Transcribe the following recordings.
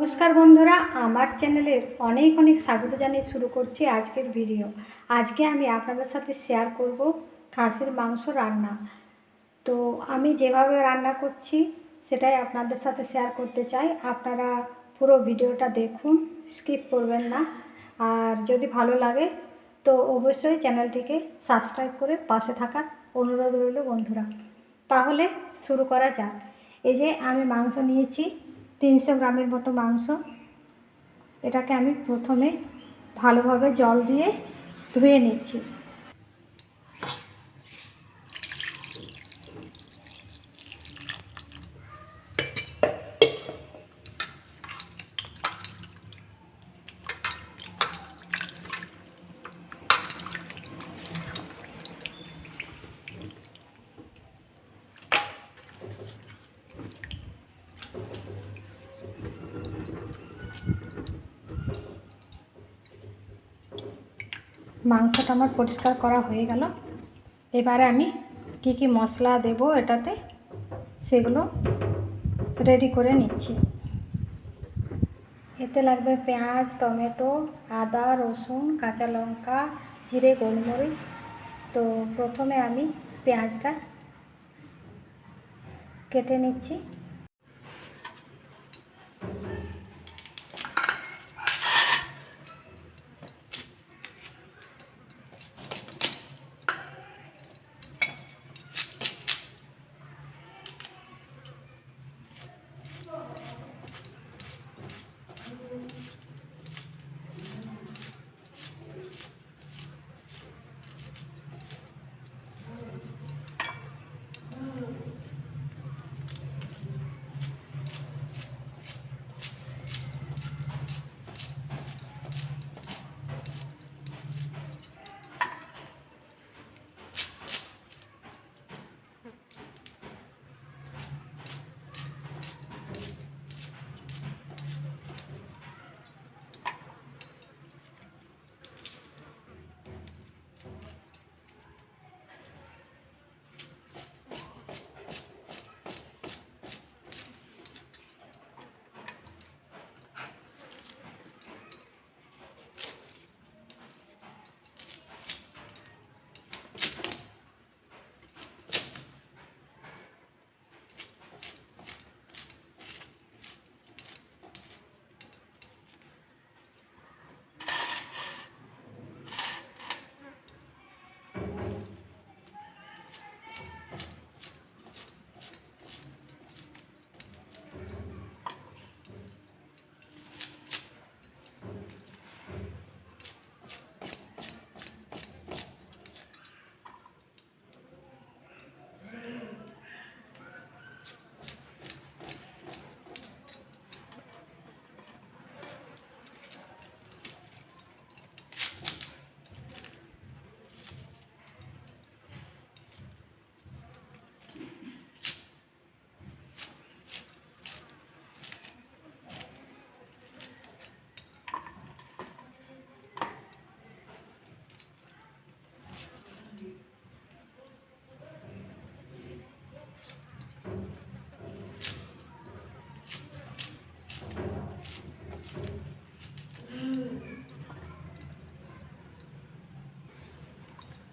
নমস্কার বন্ধুরা, আমার চ্যানেলের অনেক অনেক স্বাগত জানিয়ে শুরু করছি আজকের ভিডিও। আজকে আমি আপনাদের সাথে শেয়ার করব খাসির মাংস রান্না। তো আমি যেভাবে রান্না করছি, সেটাই আপনাদের সাথে শেয়ার করতে চাই। আপনারা পুরো ভিডিওটা দেখুন স্কিপ করবেন না। আর যদি ভালো লাগে, তো অবশ্যই চ্যানেলটিকে সাবস্ক্রাইব করে পাশে থাকার অনুরোধ রইল বন্ধুরা। তাহলে শুরু করা যাক। এই যে আমি মাংস নিয়েছি তিনশো গ্রামের মতো মাংস। এটাকে আমি প্রথমে ভালোভাবে জল দিয়ে ধুয়ে নিচ্ছি। মাংসটা আমার পরিষ্কার করা হয়ে গেল। এবারে আমি কি কি মশলা দেব এটাতে, সেগুলো রেডি করে নিচ্ছি। এতে লাগবে পেঁয়াজ, টমেটো, আদা, রসুন, কাঁচা লঙ্কা, জিরে, গোলমরিচ। তো প্রথমে আমি পেঁয়াজটা কেটে নিচ্ছি।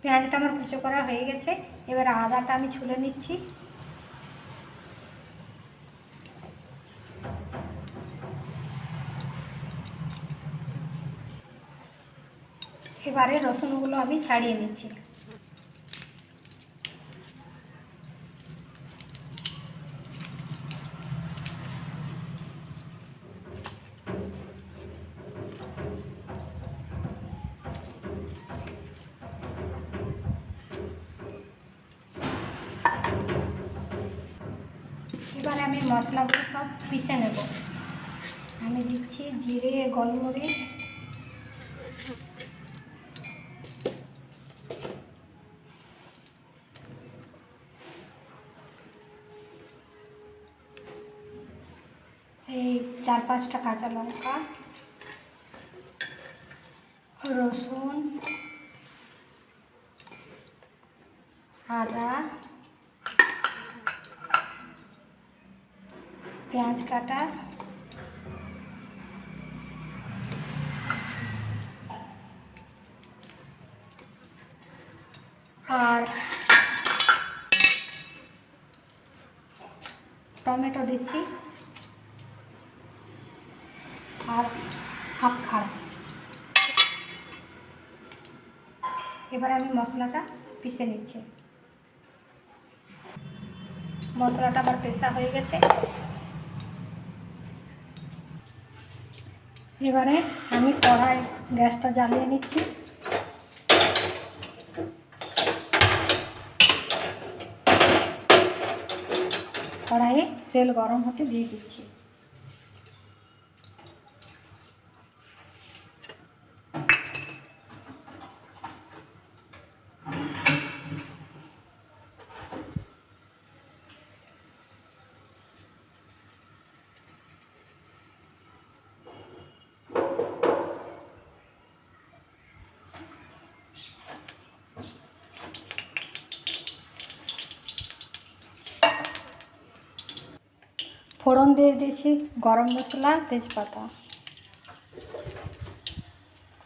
পেঁয়াজটা আমার কুচো করা হয়ে গেছে। এবার আদাটা আমি ছুলে নিচ্ছি। এবারে রসুনগুলো আমি ছাড়িয়ে নিচ্ছি এবারে আমি মশলাগুলো সব পিষে নেব। আমি দিচ্ছি জিরে গোলমরিচ। এই চার পাঁচটা কাঁচা লঙ্কা রসুন আদা পেঁয়াজ কাটা। আর টমেটো দিচ্ছি। আর হাফ খাড়া। এবার আমি মশলাটা পিষে নিচ্ছি। মশলাটা আবার পেশা হয়ে গেছে। এবারে আমি কড়াই গ্যাসটা জ্বালিয়ে নিচ্ছি। কড়াইয়ে তেল গরম হতে দিয়ে দিচ্ছি। ফোড়ন দিয়ে দিয়েছি, গরম মশলা, তেজপাতা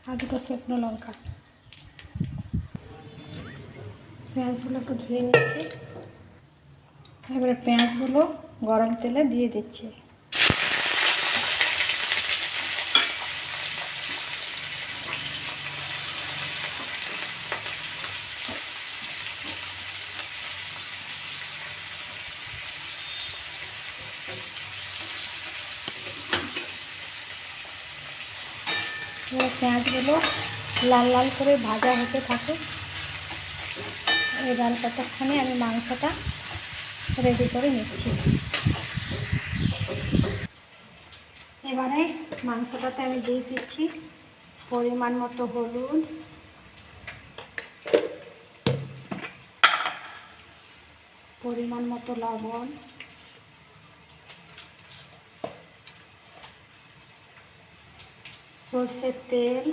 আর দুটো শুকনো লঙ্কা। পেঁয়াজগুলো একটু ধুয়ে নিচ্ছি। এবারে পেঁয়াজগুলো গরম তেলে দিয়ে দিচ্ছি। এবার পেঁয়াজগুলো লাল লাল করে ভাজা হতে থাকে এবার ততক্ষণে আমি মাংসটা রেডি করে নিচ্ছি। এবারে মাংসটাতে আমি দিয়ে দিচ্ছি পরিমাণ মতো হলুদ। পরিমাণ মতো লবণ। সর্ষের তেল।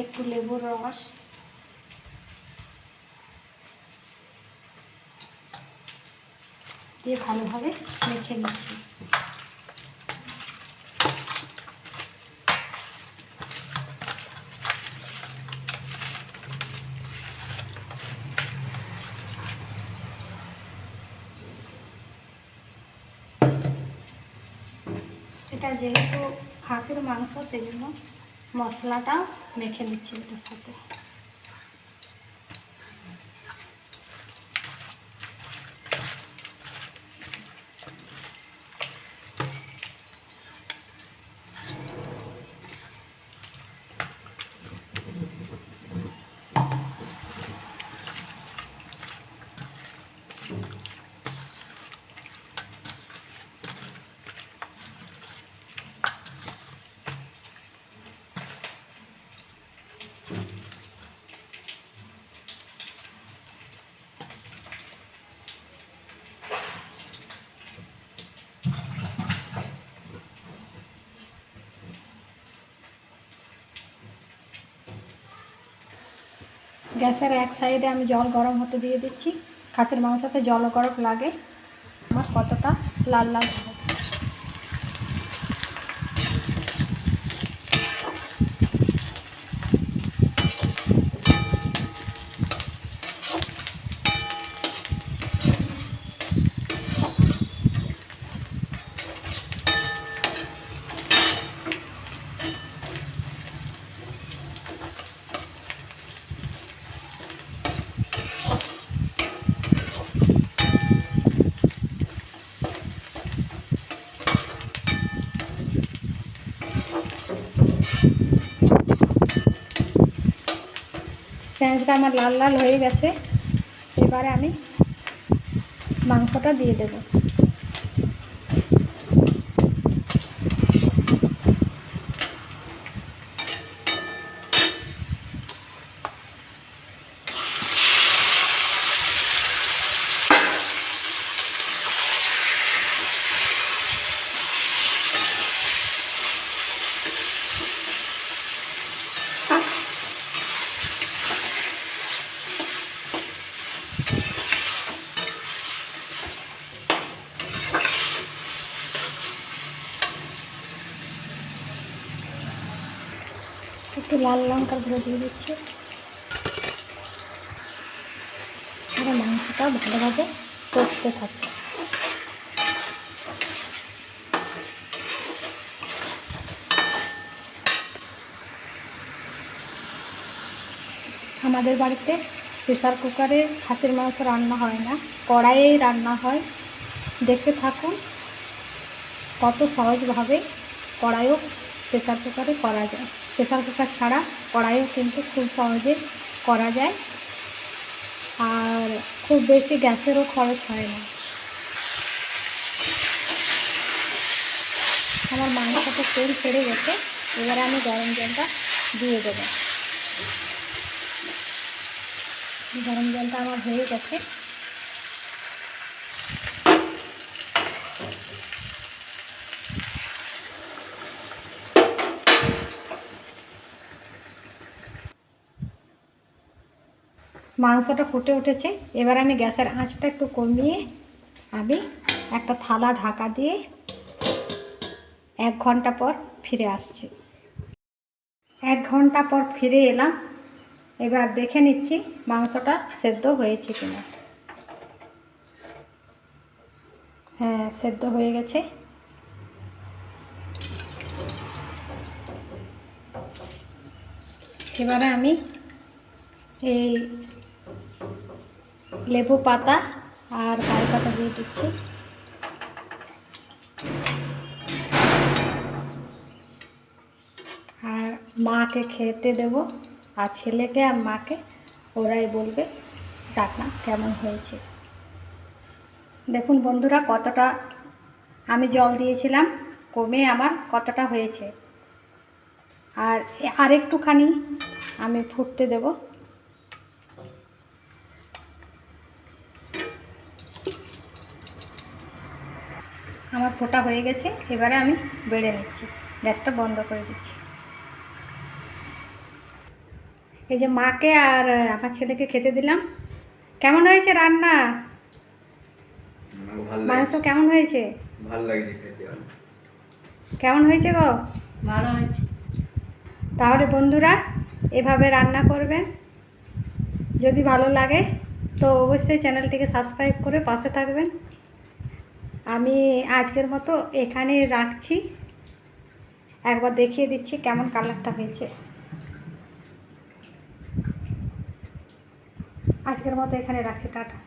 একটু লেবুর রস। দিয়ে ভালোভাবে মেখে নিচ্ছি। এটা যেহেতু খাসির মাংস সেই জন্য মশলাটা মেখে নিচ্ছি এটার সাথে। গ্যাসের এক সাইডে আমি জল গরম হতে দিয়ে দিচ্ছি। খাসির মাংসতে জল গরম লাগে। আমার কতটা লাল লাল পেঁয়াজটা আমার লাল লাল হয়ে গেছে। এবারে আমি মাংসটা দিয়ে দেব। লাল লঙ্কার গুঁড়ো দিয়ে দিচ্ছি। আর মাংসটা ভালোভাবে কষতে থাকবে। আমাদের বাড়িতে প্রেশার কুকারে খাসির মাংস রান্না হয় না, কড়াইয়েই রান্না হয়। দেখতে থাকুন কত সহজভাবে কড়াইও প্রেশার কুকারে করা যায়। প্রেসার কুকার ছাড়া কড়াইও কিন্তু খুব সহজে করা যায়। আর খুব বেশি গ্যাসেরও খরচ হয় না। আমার মাংসটা তেল ছেড়ে গেছে, এবারে আমি গরম জলটা দিয়ে দেবো। গরম জলটা আমার হয়ে গেছে। মাংসটা ফুটে উঠেছে। এবার আমি গ্যাসের আঁচটা একটু কমিয়ে আমি একটা থালা ঢাকা দিয়ে এক ঘণ্টা পর ফিরে আসছি। এক ঘণ্টা পর ফিরে এলাম। এবার দেখে নিচ্ছি মাংসটা সেদ্ধ হয়েছে কিনা। হ্যাঁ সেদ্ধ হয়ে গেছে। এবারে আমি এই লেবু পাতা আর কারি পাতা দিয়ে দিচ্ছি। আর মাকে খেতে দেব, আর ছেলেকে আর মাকে, ওরাই বলবে রান্না কেমন হয়েছে? দেখুন বন্ধুরা কতটা, আমি জল দিয়েছিলাম, কমে আমার কতটা হয়েছে। আর আরেকটুখানি আমি ফুটতে দেব। আমার ফোটা হয়ে গেছে এবারে আমি বেড়ে নিচ্ছি। গ্যাসটা বন্ধ করে দিচ্ছি। এই যে মাকে আর আমার ছেলেকে খেতে দিলাম। কেমন হয়েছে রান্না? মাংস কেমন হয়েছে? ভালো লাগছে খেতে। কেমন হয়েছে গো? ভালো হয়েছে। তাহলে বন্ধুরা এভাবে রান্না করবেন। যদি ভালো লাগে তো অবশ্যই চ্যানেলটিকে সাবস্ক্রাইব করে পাশে থাকবেন। আমি আজকের মতো এখানে রাখছি। একবার দেখিয়ে দিচ্ছি কেমন কালারটা হয়েছে। আজকের মতো এখানে রাখছি, টাটা।